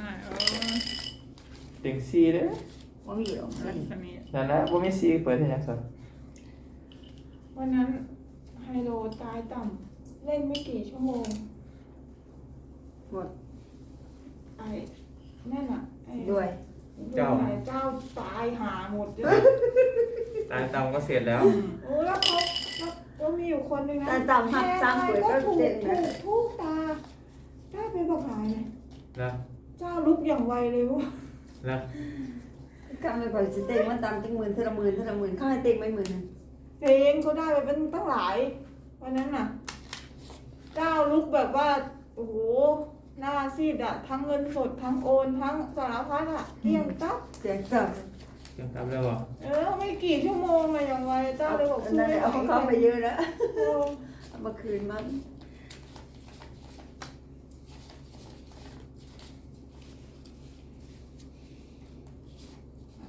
มาเออเต็งซีเด้อว่ามีหรอกลักสิษณะนั่นแหละบ่มีซีเปิดให้ยังซะวันนั้นไฮโลตายต่ำเล่นไม่กี่ชั่วโมงหมดไอ้นั่นอะไอ้ด้วยเจ้าเจ้าตายหาหมดเลยตายตามก็เสร็จแล้ว โอ้แล้วเขาแล้วแล้วมีอยู่คนหนึ่งนะตาจำหักจำเปิดก็ถูกเจ็บถูนะกทุกตาได้เป็นบอกหายเลยนะ เจ้าลุกอย่างไวเลยว่ะนะกำลังก่อนจะเต็งมันตามจังหมื่นเท่าละหมื่นเท่าละหมื่นเข้าให้เต็งไม่หมื่นหนึ่งเจงเขาได้ไปเป็นตั้งหลายวันนั้นน่ะ เจ้าลุกแบบว่าโอ้โหหน้าซีดอะทั้งเงินสดทั้งโอนทั้งสารพัดอะเกลี้ยงตับเสียงจับยังทำแล้วบ่เออไม่กี่ชั่วโมงเลยอย่างไวเจ้าเลยบอกนั่นแหละเอาของเขาไปเยอะแล้วโอ้เอามาคืนมัน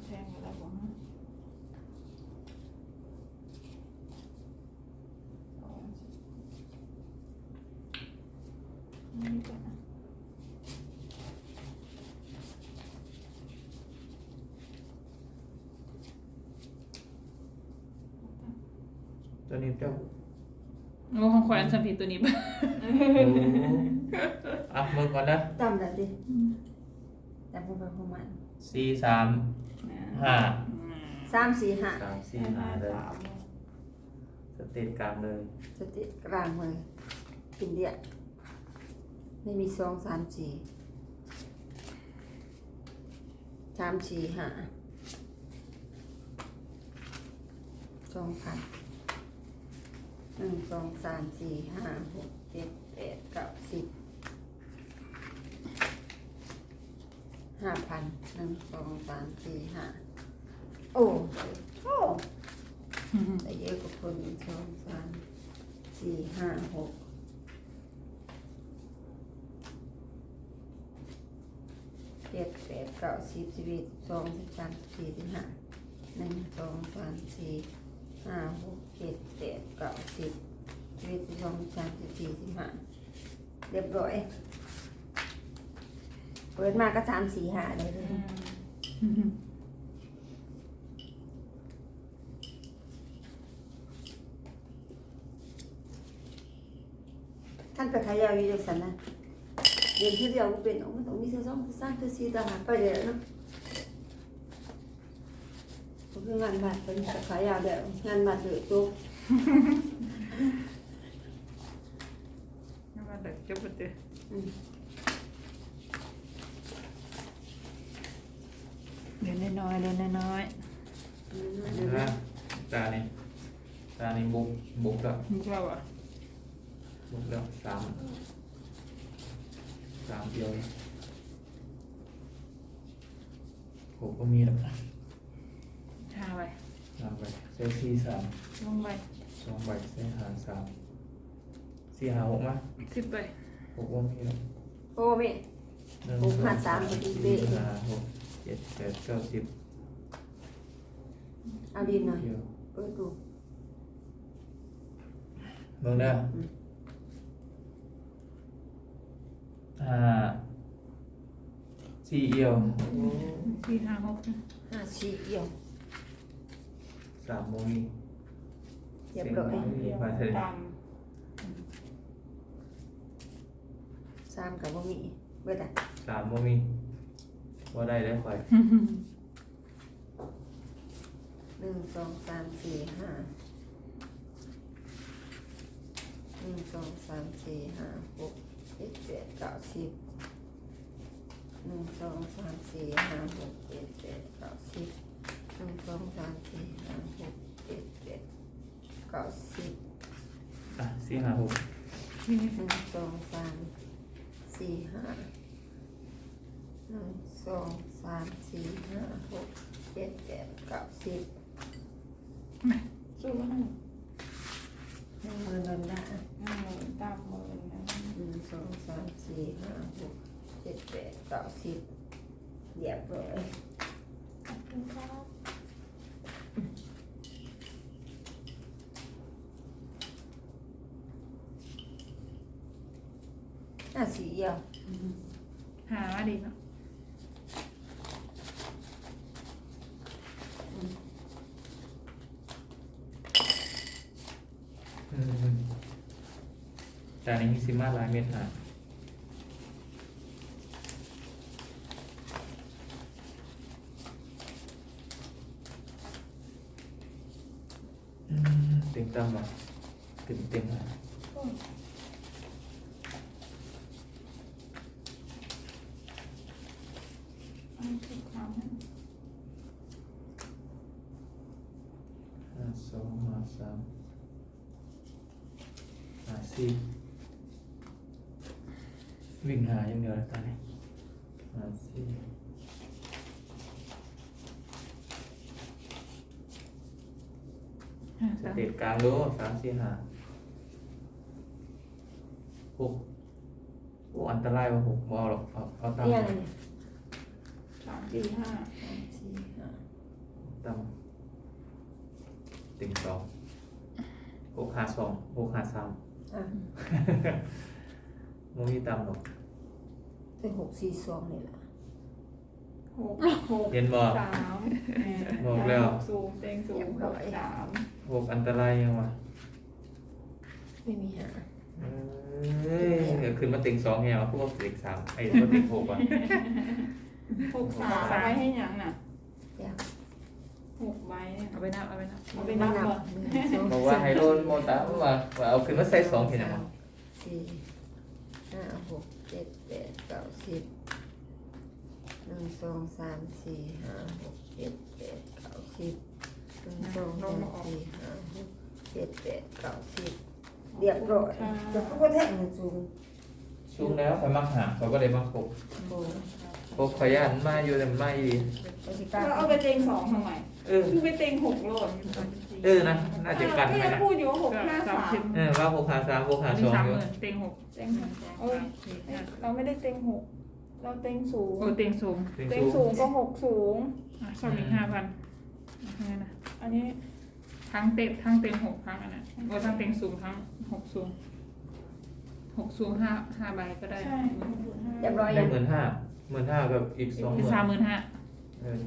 แทงอะไรวะนี่ก่อนนะ ตัวนี้เจ้า โอ้ของขวัญ สัมผิดตัวนี้บ้าโอ้อะมึงก่อนนะจำได้ดิจำพวกไปพวกมันสี่สามห้าสามสี่ห้าสามสี่ห้าเลยสามสเตตกลางเลยสติกลางเลยกินเดียไม่มีสองสามสี่สามสี่ห้าสองพัน หนึ่งสองสามสี่ห้าหกเจ็ดแปดเก้าสิบห้าพันหนึ่งสองสามสี่ห้าโอ้โอ้แต่เยอะกว่าคนหนึ่งสองสามสี่ห้าหกเจ็ดแปดเก้าสิบสิบเอ็ดสองสิบสามสี่สิบห้าหนึ่งสองสามสี่ ห้าหกเจ็ดแปดเก้าสิบสิบเอ็ดสิบสองสิบสามสิบสี่สิบห้าเรียบร้อย เปิดมาก็สามสี่ห้าเลยเลยท่านไปขายาวอยู่จังสันนะเรียนที่เดียวก็เป็นโอ้มันต้องมีเสื้อสองเสื้อสามเสื้อสี่ทหารไปเดี๋ยวเนาะ คืองานบัตรเป็นขายาวเดี๋ยวงานบัตรเลยตุ๊กมาเด็กจบไปเถอะอืมเดินน้อยๆเดินน้อยเดี๋ยนะตานี่ตานี่บุกบุกแล้วๆนี่ก็ว่าบุกแล้วสามสามเดียวเองหกก็มีแล้ว ชาไป สามใบใส่สี่สามลงไปสองใบใส่หารสามสี่หาหกมั้ยสิบไปหกว่ามีแล้วโอ้แม่ หนึ่งหกสองห้าสาสามมพอดีสี่เป๊ะห้าหกเจ็ดแปดเก้าสิบเอาดินหน่อย เดียวเปิดดูเบิ่งได้อห้าสี่เอียว สี่ห้าหกห้าสี่เอี่ยว สามโมงเรียบร้อยมีมาเสร็จตสามกับบ่มีเบิดอะสามโมมีว่าได้ได้ค่อยหนึ่งสองสามสี่ห้าหนึ่งสองสามสี่ห้าหกเจ็ดแปดเก้าสิบหนึ่งสองสามสี่ห้าหกเจ็ดแปดเก้าสิบห นึ่งสองสามสี่ห้าหกเจ็ดแปดเก้าสิบอะสี่ห้าหกนี่หนึ่งสองสามสี่ห้าหนึ่งสองสามสี่ห้าหกเจ็ดแปดเก้าสิบำสู้ให้หนึ่งหมื่นดอลลาร์ห้าหมื่นตามหมื่นนะหนึ่งสองสามสี่ห้าหกเจ็ดแปดเก้าสิบเรียบร้อยขอบคุณครับ น่าสีเดียวหาดีเนาะแต่ในนี้ซิมาลายเม็ดหา ห้าสสามเตตกลางดูสามสี่ห้าหกโอ้อันตรายว่ะหกบ่เอาหรอกเอาเอาตามนี่อะไรเนี่ยสามสี่ห้าสามสี่ห้าตามติ่งสองหกห้าสองหกห้าสามอะโมมีตามหรอกเป็นหกสี่สองนี่แหละหกหกเห็นบ่สามแหม่บอกแล้ว หกสูงเต็งสูงหกสาม หกอันตรายยังวะไม่มีหาเอ้ยเดี๋ยวขึ้นมาติ่งสองแฮวพวกติ่งสามไอ้พวกติ่งหกอะหกสามเอาไว้ให้หยังน่ะเดี๋ยวหกใบเนี่ยเอาไปนับเอาไปนับเอาไปนับก่อนหนึ่งสองบอกว่าไฮโลนโมตาว่าว่าเอาขึ้นมาใส่สองทีนะสามั้มสี่ห้าหกเจ็ดแปดเก้าสิบหนึ่งสองสามสี่ห้าหกเจ็ดแปดเก้าสิบ หนึ่งสองสามสี่ห้าหกเจ็ดแปดเก้าสิบเรียบร้อยจะก็แท่งเงินสูงสูงแล้วคอยมักหาเขาก็เลยมักหกโอ้หกขอยันมาอยู่แต่ไม่ดีไปสิกล้าแล้วเอาไปเต็งสองทำไมเออ คือไปเต็งหกโลดเออนะน่าจะกันพี่ไหมยังนะพูดอยู่ว่าหกห้าสามเออว่าหกหาสามหกหาอันสนี้องสามอหยู่มื่นเต็งหกเต็งหกเอ้ยเราไม่ได้เต็งหกเราเต็งสูง โอ้เต็งสูงติ่งเต็งสูสูงงก็หกสูง อะสองอีกห้าพันนี่นะ อันนี้ทั้งเต็งทั้งเต็งหกทั้งอันนั้นโอ้ทั้งเต็งสูงทั้งหกสูงหกสูงห้าห้าใบก็ได้ใช่เรียบร้อยได้ยังหมื่นห้าหมื่นห้ากับอีกสองหเป็นมื่นสามหมื่นห้าเออ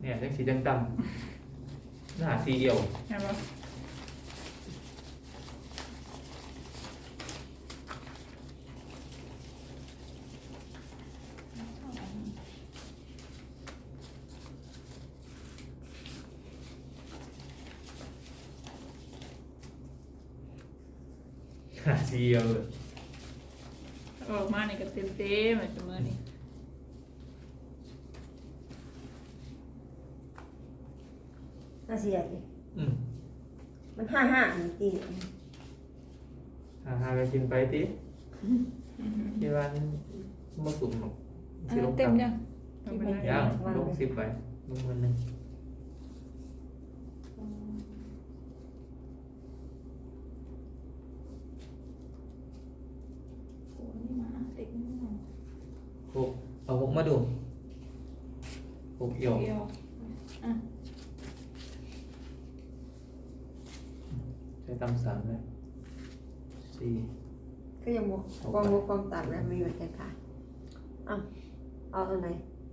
เนี่ยเลขสีจังต่ำหน้าสีเอียวใช่ปะ หน้าสี เอียวเลยออกมาเนี่ยก็เต็มเต็มๆเหมือนเสมอนี่น่าเสียดิอืมมันห้าห้าหนึ่งตีหาหาไปกินไปติที่ว่ามาสุ่มหรอกอันนั้นเต็มยังเอาไปได้ยังลงสิบไปลงมันหนึ่ง โอ้นี่มาเต็งนี่มา หกเอาหกมาดูหกเอียว เดียวอะ ใช้ตำสามเลยสี่ ก็ยังบวกกองบวกกองต่ำ นะไม่อยู่แต่ค่ะเอาเอาตัวไหน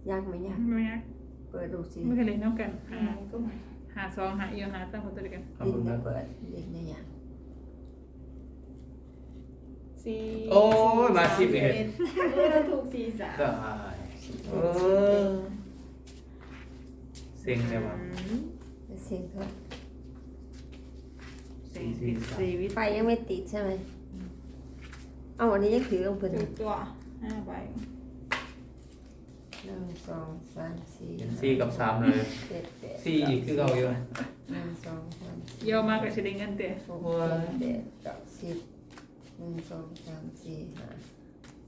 ยากไหมยากไม่ยากเปิดดูสิไม่เคยเล่นน้ำกันอ่าหาก็มาหาซองหาเอียวหาตั้งคนตัวเดียวกันเอาดิบนนจะนั้นเปิดดินเนี่ยยากสี่โอ้ยมาสิบเอ็ด เออเราถูกสี่สามได้เออเซ็งเลยว่ะเสียงเถอะสี่สี่สามสี่วิไฟยังไม่ติดใช่ไหม เอาอันนี้ยังถือลงเพิ่นถูกตัวห้าใบหนึ่งสองสามสี่เห็นสี่กับสามเลยเจ็ดแปดสี่อีกคือเราอยู่หนึ่งสองสามสี่เยี่ยวมากกับเฉลี่ยเงินเตะหกเจ็ดแปดเก้าสิบหนึ่งสองสามสี่ห้า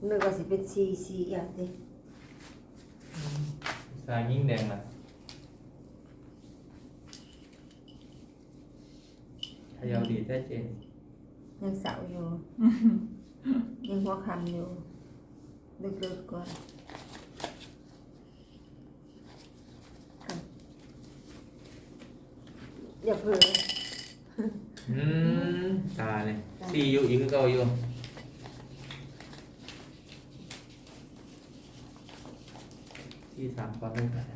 นึกว่าสิเป็นสี่สี่อย่างดิสายยิ่งแดงนะขยาวดีแท้เจนยังเสาอยู่ ยังหัวคำอยู่ลึกๆก่อนอะอย่าเผลออืมตาเลยสี่อยู่อีกคือเก่าอยู่ที่สามก่อนเลยกัน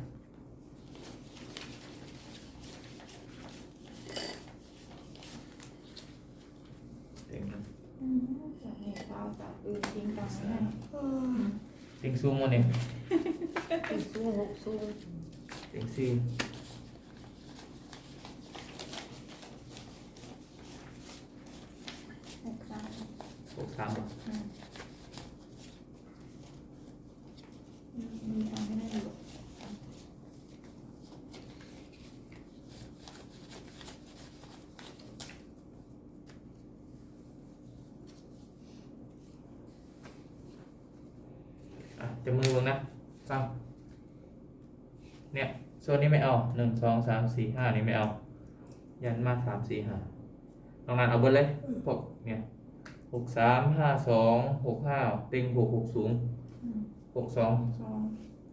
จากนี่เช้าจากอื่นจริงจังไม่ได้ติงซูมหมดเนี่ยติดสูงหกสูงติงสี่ หกสาม หกสามบ่ อืมมีทางไม่ได้อยู่ อะจะมือเบิ่งนะฟัง เนี่ยโซนนี้ไม่เอาหนึ่งสองสามสี่ห้านี่ไม่เอา ยันมาสามสี่ห้าลองงานเอาเบิดเลยพวกเนี่ยหกสามห้าสองหกห้าติงหกหกสูงหกสองสอง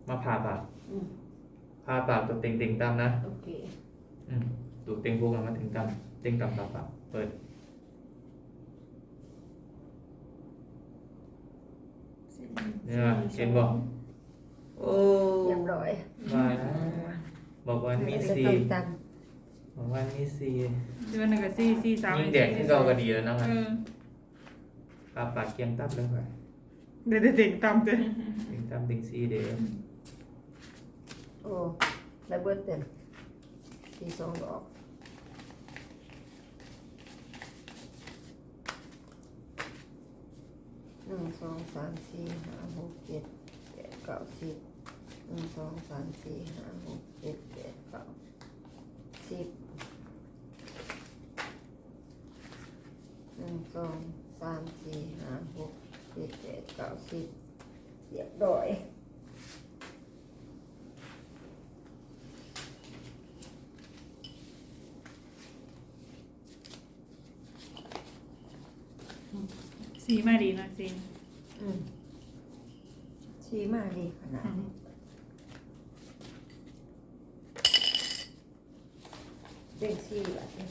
มาผ่าปากอืมผ่าปากตัวเต็งเต็งตามนะโอเคอืมตัวเต็งพวกนั้นมาถึงตามเต็งตามผ่าปากเปิดสี่เนี่ยเห็นบ่ โอ้เรียบร้อยมาแล้วบอกว่ามีจะสี่ต้องตังบอกว่ามีสี่เดือนหนึ่งกับสี่สี่สามยิ่งแดกที่เราก็ดีแล้วนะเอมันอผ่าปากเกียงตับเลยค่ะเดี๋ยวเดี๋ยวเด็กตามเด้อเต็งตามเต็งสี่เด้อโอ้ได้เบิดเต็มสี่สองดอกหนึ่งสองสามสี่ห้าหกเจ็ดแปด เก้าสิบหนึ่งสองสามสี่ห้าหกเจ็ดแปดเก้าสิบหนึ่งสองสามสี่ห้าหกเจ็ดแปดเก้าสิบเรียบร้อยสี่มาดีนะสี่อืม ชี้มาดีขนาดนี้เด็กชี้แบบนี้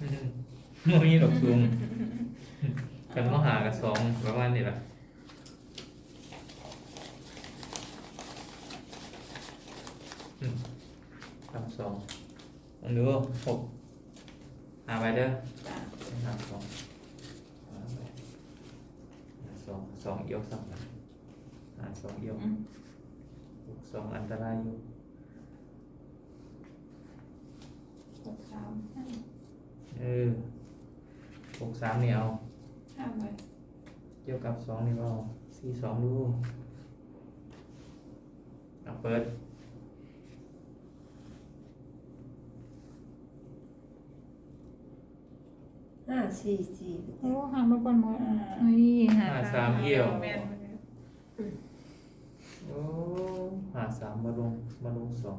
อืมโมมีดอกซุงกันก็หากับสองประมาณนี้แหละอืมสามสองลองดูหกหาไป เด้อจ้ะหาสองสองสองเอียวสองนะหาสองเอียวอืมหกสองอันตรายอยู่หกสามเออหกสามนี่เอาห้าใบเกี่ยวกับสองนี่ก็เอาสี่สองดูเอาเปิด ห้าสี่สี่โอ้หามาก่อนหมดนี่หาหาสามเอี่ยว แม่นโอ้หาสามมาลงมาลงสอง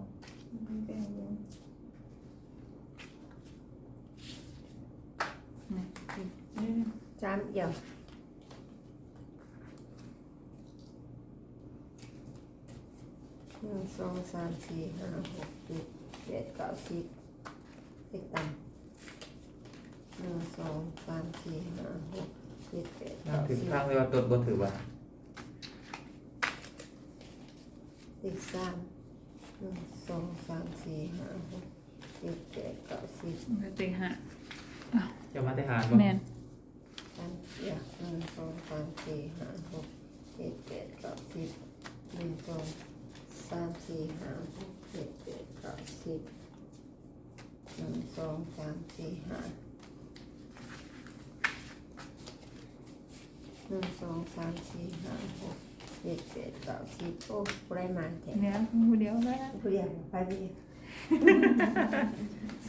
ไม่เป็นไรนี่นี่สามเอี่ยวหนึ่งสองสามสี่ห้าหกเจ็ดแปดเก้าสิบเด็กต่ำ หนึ่งสองสามสี่ห้าหกเจ็ดแปดน่าเก้าถึงสิบข้างเลยว่าตดบ่ถือว่าเด็กสามหนึ่งสองสามสี่ห้าหกเจ็ดแปดเก้าสิบเต็งหาจะมาได้หารบ่แม่นสามเอี่ยวหนึ่งสองสามสี่ห้าหกเจ็ดแปดเก้าสิบหนึ่งสองสามสี่ห้าหกเจ็ดแปดเก้าสิบหนึ่งสองสามสี่ห้า หนึ่งสองสามสี่ห้าหกเจ็ดแปดเก้าสิบโอ้ปริมาณแท้เดี๋ยวผู้เดียวแล้วผู้เดียวไปผู้เดียว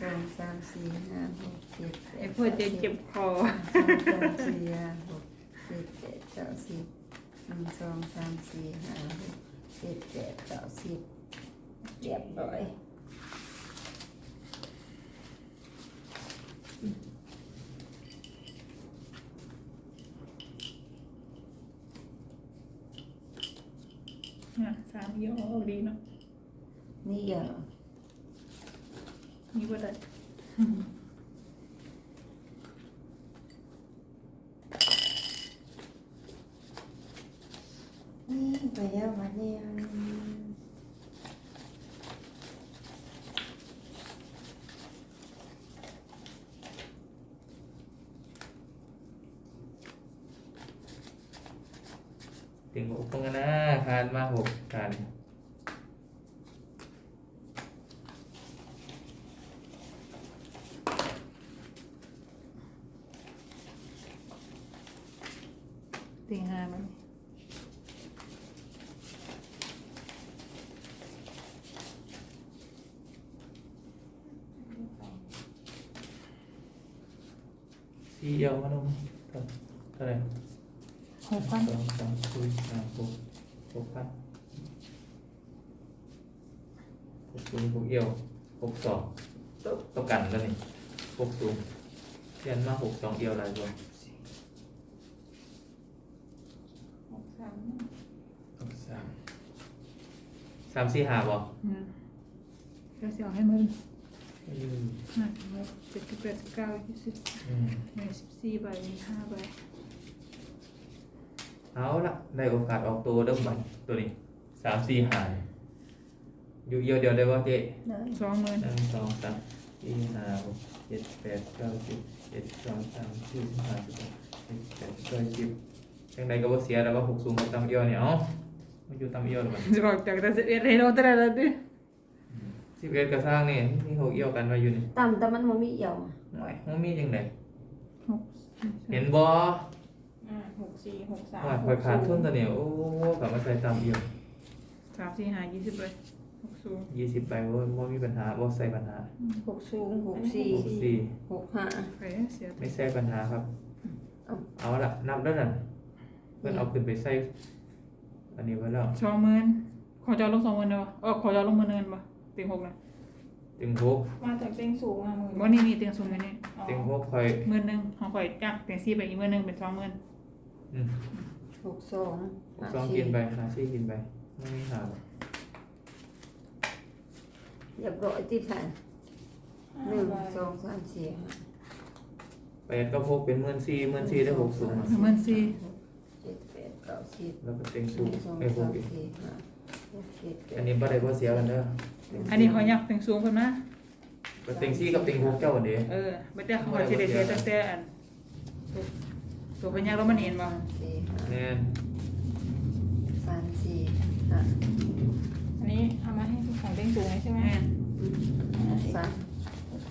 สองสามสี่ห้าหกเจ็ดแปดไอ้พวกเจ็บเจ็บคอสองสามสี่ห้าหกเจ็ดแปดเก้าสิบหนึ่งสองสามสี่ห้าหกเจ็ดแปดเก้าสิบเรียบร้อย อะสามเอี่ยวเอาดีเนาะนี่อย่านี่บ่ได้ ไปแล้วมาเนี่ย ถึงหกตรงกันนะหารมาหกกัน ติงห้ามัน สี่เอียวมาลงเท่าเท่าไหร่ หกพัน สองสามสี่ห้าหก หกพันหกสูงหกเอียวหกสองต้องต้องกันแล้วนี่หกสูงเรียนมาหกสองเอียวอะไรตัวหกสามหกสามสามสี่ห้าบ่อืมก็เสียให้มึงอืมห้าหกเจ็ดสิบแปดสิบเก้ายี่สิบอืมหนึ่งสิบสี่ใบมีห้าใบ เอาละได้โอกาสออกตัวเดิมบันตัวนี้สามสี่ห้าอยู่เอียวเดียวได้ว่าเจ๊ได้สองหมื่นหนึ่งสองสามสี่ห้าหกเจ็ดแปดเก้าสิบเจ็ดสองสามสี่ห้าสิบหกเจ็ดแปดเก้าสิบยังไงก็ว่าเสียแล้วว่าหกสูงกับตำเอียวเนี่ยเอ้ามันอยู่ตำเอียวหรือเปล่าจะบอกจากแต่สิบเอ็ดเลยเราแต่ละละดิสิบเอ็ดกระสร้างนี่นี่หกเอียวกันมาอยู่นี่ต่ำแต่มันบ่มีเอี่ยวไม่มันมีจังไดหกเห็นบ่อ่าหก สี่หกสามว่าคอยขาดทุนตัวเนี่ยโอ้กลับมาใส่ตำเอียวสามสี่ห้ายี่สิบใบหกสูงยี่สิบไปว่าว่ามีปัญหาว่าใส่ปัญหาหกสูงหกสี่หกสี่หกห้าไปเสียไม่ใช่ปัญหาครับ เอาเอาละนับแล้วนั่นเพื่อนเอาขึ้นไปใส่อันนี้ไว้แล้วสองหมื่นขอจอลงสองหมื่นเนาะเออขอจอลงหมื่นเงินปะติงหกนะติงหกมาจากเต็งสูงอะมือวันนี้มีติงสูงเงินนี่อ๋อติงหกคอยหมื่นหนึ่งของข่อยจ้างติงสี่ไปอีกหมื่นหนึ่งเป็นสองหมื่น อืมหกสองหกสองกินไปหาซี่กินไปไม่มีหาหรอกเรียบร้อยที่แผ่นหนึ่งใบสองสามสี่ห้าแปดก็พกเป็นหมื่นสี่หมื่นสี่ได้หกสูงอะหมื่นสี่เจ็ดแปดเก้าสิบแล้วก็เต็งหสูนึ่งงสองไอ้หสากมอีกสี่ห้าหกเจ็ดแปดอันนี้บ่ได้บ่เสียกันเด้ออันนี้ขอยักติงสูงคนนะก็เต็งสี่กับเต็งหกเจ้าวันเดียวเออไม่ได้ขอเฉลี่ยเสียตั้งแต่อัน ตัวตัวพยักเรามันเห็นบ่สามสี่ห้าแน่นสามสี่ห้าอันนี้เอามาให้เป็นของเต็งสูงใช่ไหมแม่นสาม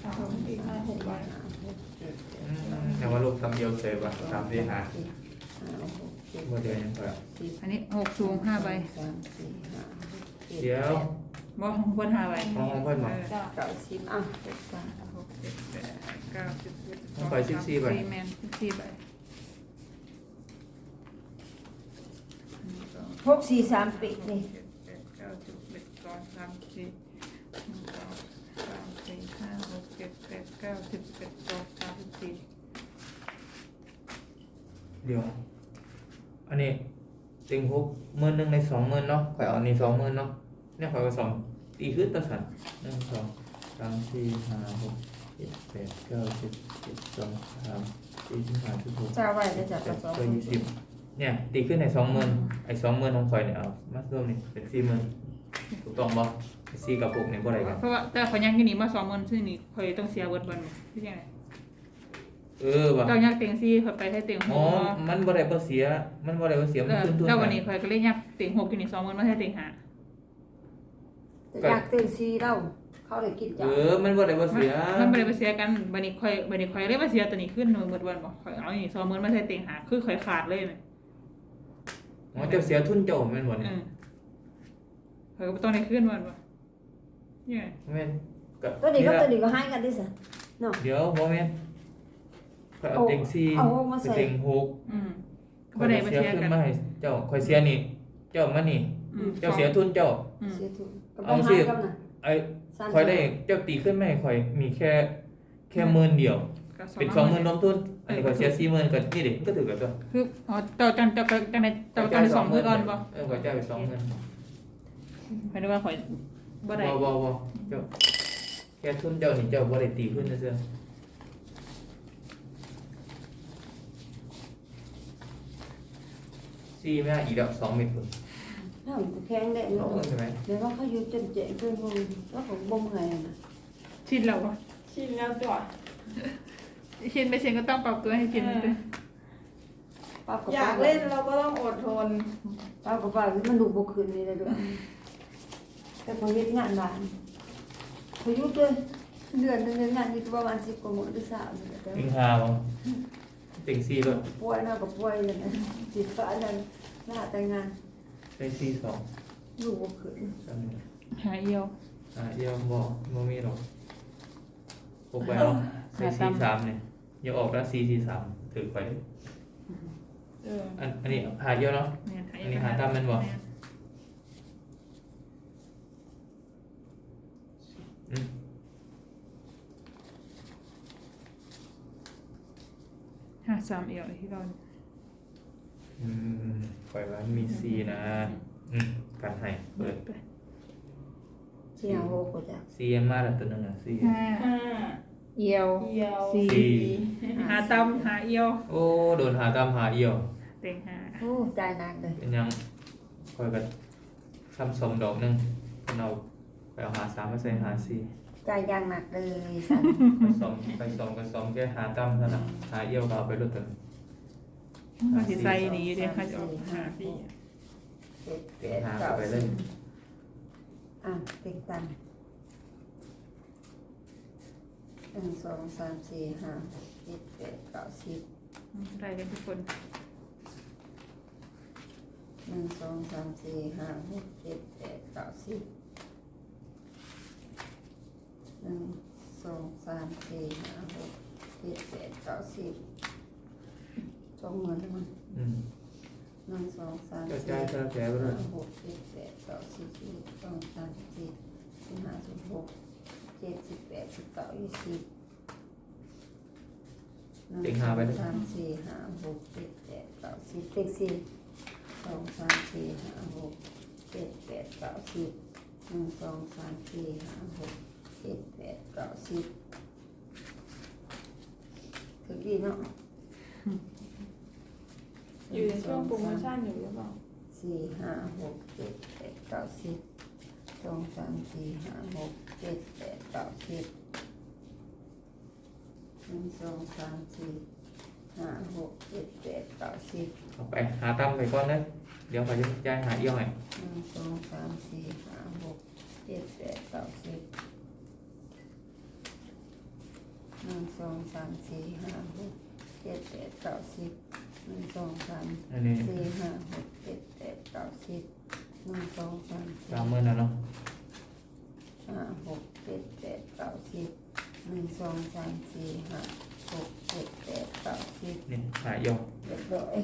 สามสี่ห้าหกใบห้าหกเจ็ดแปดอืมแต่ว่าลูกทำเดียวเสร็จว่ะสามสี่หาห้าหกเจ็ดเมื่อเดือนยังพอสิบอันนี้หกสูงห้าใบสามสี่ห้าหกเจ็ดเดี๋ยว บ่ของเพิ่นห้าใบของของเพิ่นบ่เออจ้ะเก้าสิบอะหกสามหกเจ็ดแปดเก้าสิบสิบของข่อยสิบสี่ใบแมนสิบสี่ใบหนึ่งสอง หกสี่สามปีนี่ เจ็ดแปดเก้าสิบเอ็ดสองสามสี่หนึ่งสองสามสี่ห้าหกเจ็ดแปดเก้าสิบสิบเอ็ดสองสามสิบสี่เดี๋ยว อันนี้เต็งหกหมื่นหนึ่งในสองหมื่นเนาะข่อยเอาอันนี้สองหมื่นเนาะเนี่ยข่อยก็สองตีขึ้นตัวสันหนึ่งสองสามสี่ห้าหกเจ็ดแปดเก้าสิบเจ็ดสองสามสี่สิบห้าสิบหกจะเอาไว้จะจับแปกระดสอบเก้ายี่สิบ เนี่ยตีขึ้นในสองหมื่นไอ้สองหมื่นของข่อยเนี่ยเอามารวมนี่เป็นสี่หมื่นถูกต้องบ่สี่กับหกเนี่ยบ่ได้กันเพราะว่าแต่ขอยังที่นี่มาสองหมื่นซึ่งนี่คอยต้องเสียเบิดเบิดบ่ที่ยังไงเออว่ะเจ้ายักเต็งซี่คอยไปให้เต็งหอ๋อกมันบ่ได้บ่เสีย มันบ่ได้บ่เสียมันแล้วขึ้นทุนแล้ววันไปนี้คอยก็เลยยักเต็งหกอยู่นี่สองหมื่นมาให้เต็งห้าจะอยากเต้นซีเล่าเขาเลยกินเอจ้ะอมันบ่ได้บ่เสียมันไม่ได้ไปเสียกันบันนี้คอยบันนี้คอยเลยมาเสียตัวนี้ขึ้นหมื่นหมื่นวันบอกคอยเอาอย่างนี้สองหมื่นมาใส่เต็งหาคือคอยขาดเลยไห มอ๋อเจ้าเสียทุนเจ้าแม่นบ่เอเนี่ยอคอยก็บ่ต้องได้ขึ้นวันบ่เนี่ยแม่นก็ตัวนี้ก็นี่ตัวละนี้ก็ให้กันดิสิเดี๋ยวบ่แม่นข่อยเอาเอาเต็งสี่เอาหกมาไปใส่เต็งหกอืมข่บ่อยได้ก็ไปเสียเสียขึ้นกันมาให้เจ้าข่อยเสียนี่ เจ้ามานี่อืมเจ้าเสียทุนเจ้าอืมเสียทุนก็เอาบ่สิให้กันน่ะไอ้สามข่อยได้เจ้าตีขึ้นมาให้ข่อยมีแค่ แค่หมื่นเดียว ก็เป็นสองหมื่นรวมทุนอันนี้ข่อยเสียสี่หมื่นก็นี่ดิมันก็ถือกับตัวคืออ๋อเจ้าจันเจ้าจันในเจ้าจันในสองหมื่นก่อนบ่เออข่อยจ่ายไปสองหมื่นหมายถึงว่าข่อยบ่ได้บ่บ่บ่เจ้าแค่ทุนเจ้านี่เจ้าบ่ได้ตีขึ้นนะเสื้อสี่แม่อีกแล้วสองเม็ดพุ่นน้ำแข็งแดงลงเลยใช่ไหมเดี๋ยวว่าเขาอยู่จนเจ๋งจนมึงแล้วผมบ่มไงนะชินแล้ววะชินแล้วตัว ชินไปชินก็ต้องปรับตัวให้ชินไปป้ากับอยากเล่นเราก็ต้องอดทน ป้ากับป้ามันดูบุคืนนี่เลยด้วยแต่พอเฮ็ดงานบ้านพอยุดเลยเดือนหนึงงานอยู่ประมาณสิบกว่ามื้อหรือสามมื้อแต่ติงหาบ่ติงซีด้วยป่วยนะก็ป่วยเลยนะจิตฟ้านั้นลาแต่งงานได้ซีสองดูบุคืนจำเลยหาเอียว อะเอี่ยวบ่บ่มีหรอกพกไปเอาใส่ซีสามเนี่ย อย่าออกแล้วซีซีสามถือไปเอออันอันนี้หาเอี่ยวเนาะ เนี่ยหาอันนี้หาตามแม่นบ่ อืมหาสามเอียวที่เราอืมปล่อยว่ามีซีนะ อืมการให้เปิดไปเสียงโหกว่าจ้ะซีเอ็มมาแล้วตัวหนึงอะซีห้าห้า เอียว เอียวสี่สี่ หาตำหาเอียวโอ้โดนหาตามหาเอี่ยวเต็งหาโอ้ใจหนักเลยเป็นยังคอยกันซ้ำสมดอกหนึงเพิ่นเอาไปเอาหาสามมาใส่หาสี่ใจยางหนักเลยสันไปสองไปสองกันสองแค่หาตั้มเท่านั้นหาเอี่ยวก็เอาไปรถตัวเขาสิใส่หนีเดี๋ยวเขาจะออกหาพี่เจ็ดแปดหาเก้าไปเลสิยบอะติ๊กตัน หนึ่งสองสามสี่ห้าหกเจ็ดแปดเก้าสิบได้กันทุกคนหนึ่งสองสามสี่ห้าหกเจ็ดแปดเก้าสิบหนึ่งสองสามสี่ห้าหกเจ็ดแปดเก้าสิบสองหมื่นแล้วมั้งอืมหนึ่งสองสามกระสี่จายเท่าแถวไปเลห้ายหกเจ็ดแปดเก้าสิบสิบเอ็ดสิบสองสามสิบสี่สิบห้าสิบหก เจ็ดสิบแปดสิบเก้ายี่สิบหนึ่งสองสามสี่ห้าหกเจ็ดแปดเก้าสิบเต็กสี่สองสามสี่ห้าหกเจ็ดแปดเก้าสิบหนึ่งสองสามสี่ห้าหกเจ็ดแปดเก้าสิบถึงดีเนาะอยู่ในช่วงโปรโมชั่นอยู่หรือเปล่า สี่ห้าหกเจ็ดแปดเก้าสิบ สองสามสี่ห้าหกเจ็ดแปดเก้าสิบหนึ่งสองสามสี่ห้าหกเจ็ดแปดเก้าสิบเอาไปหาตั้มไปก่อนเลยเดี๋ยวเขาจะจ่ายหาเอี่ยวให้หนึ่งสองสามสี่ห้าหกเจ็ดแปดเก้าสิบหนึ่งสองสามสี่ห้าหกเจ็ดแปดเก้าสิบหนึ่งสองสามอันนี้สี่ห้าหกเจ็ดแปดเก้าสิบ หนึ่งสองสามสี่สามหมื่นนะเนาะห้าหกเจ็ดแปดเก้าสิบหนึ่งสองสามสี่ห้าหกเจ็ดแปดเก้าสิบนี่หาเอี่ยวเรียบร้อย